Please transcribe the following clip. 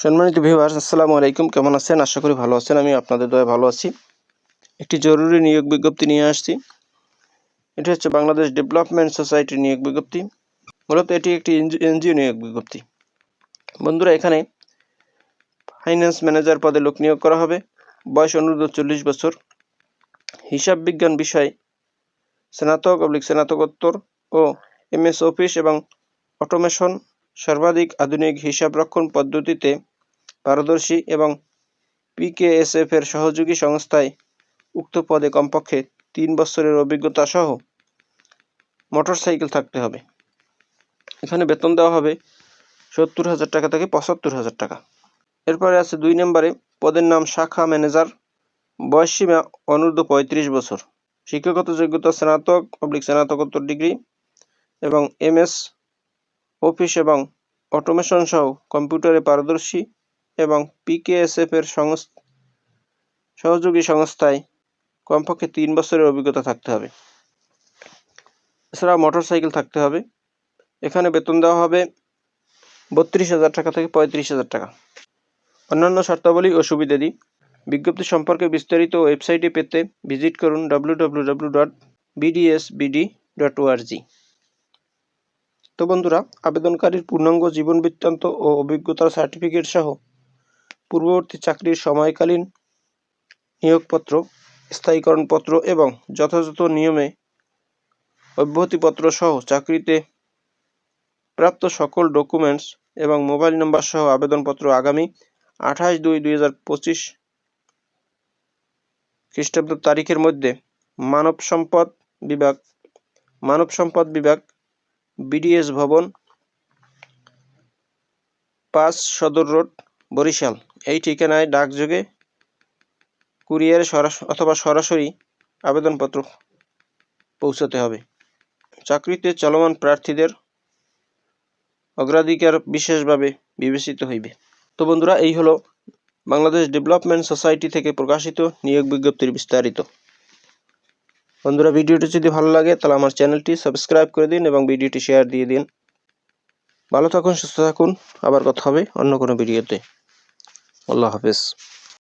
সম্মানিত ভিউয়ার্স আসসালামু আলাইকুম। কেমন আছেন? আশা করি ভালো আছেন। আমি আপনাদের দয়া ভালো আছি। একটি জরুরি নিয়োগ বিজ্ঞপ্তি নিয়ে আসছি। এটি হচ্ছে বাংলাদেশ ডেভেলপমেন্ট সোসাইটির নিয়োগ বিজ্ঞপ্তি। মূলত এটি একটি এনজিও নিয়োগ বিজ্ঞপ্তি। বন্ধুরা, এখানে ফাইন্যান্স ম্যানেজার পদে লোক নিয়োগ করা হবে। বয়স অনুরোধ চল্লিশ বছর। হিসাব বিজ্ঞান বিষয়, স্নাতক অবলিক স্নাতকোত্তর ও এমএস অফিস এবং অটোমেশন সর্বাধিক আধুনিক হিসাব রক্ষণ পদ্ধতিতে পারদর্শী এবং পিকেএসএফ এর সহযোগী সংস্থায় উক্ত পদে কমপক্ষে তিন বছরের অভিজ্ঞতা সহ মোটরসাইকেল থাকতে হবে। এখানে বেতন দেওয়া হবে সত্তর হাজার টাকা থেকে পঁচাত্তর হাজার টাকা। এরপরে আছে দুই নম্বরে, পদের নাম শাখা ম্যানেজার, বয়স সীমা অনূর্ধ্ব পঁয়ত্রিশ বছর। শিক্ষাগত যোগ্যতা স্নাতক, পাবলিক স্নাতকোত্তর ডিগ্রি এবং এমএস অফিস এবং অটোমেশন সহ কম্পিউটারে পারদর্শী এবং পিকেএসএফ এর সহযোগী সংস্থায় কমপক্ষে তিন বছরের অভিজ্ঞতা থাকতে হবে। এছাড়া মোটরসাইকেল থাকতে হবে। এখানে বেতন দেওয়া হবে বত্রিশ হাজার টাকা থেকে পঁয়ত্রিশ হাজার টাকা। অন্যান্য শর্তাবলী ও সুবিধাদি বিজ্ঞপ্তি সম্পর্কে বিস্তারিত ওয়েবসাইটে পেতে ভিজিট করুন W W W dot BDSBD dot O R G তো বন্ধুরা, আবেদনকারীর পূর্ণাঙ্গ জীবন বৃত্তান্ত ও অভিজ্ঞতার সার্টিফিকেট সহ পূর্ববর্তী চাকরির সময়কালীন নিয়োগপত্র, স্থায়ীকরণপত্র এবং যথাযথ নিয়মে অব্যাহতিপত্র সহ চাকরিতে প্রাপ্ত সকল ডকুমেন্টস এবং মোবাইল নম্বর সহ আবেদনপত্র আগামী আঠাশ দুই দুই হাজার পঁচিশ খ্রিস্টাব্দ তারিখের মধ্যে মানব সম্পদ বিভাগ, মানব সম্পদ বিভাগ, বিডিএস ভবন, পাঁচ সদর রোড, বরিশাল। এই ঠিকানায় ডাকযোগে কুরিয়ারে অথবা সরাসরি আবেদনপত্র পৌঁছাতে হবে। চাকরিতে চলমান প্রার্থীদের অগ্রাধিকার বিশেষভাবে বিবেচিত হইবে। তো বন্ধুরা, এই হলো বাংলাদেশ ডেভেলপমেন্ট সোসাইটি থেকে প্রকাশিত নিয়োগ বিজ্ঞপ্তির বিস্তারিত। বন্ধুরা, ভিডিওটি যদি ভালো লাগে, তাহলে আমার চ্যানেলটি সাবস্ক্রাইব করে দিন এবং ভিডিওটি শেয়ার দিয়ে দিন। ভালো থাকুন, সুস্থ থাকুন। আবার কথা হবে অন্য কোনো ভিডিওতে। আল্লাহ হাফেজ।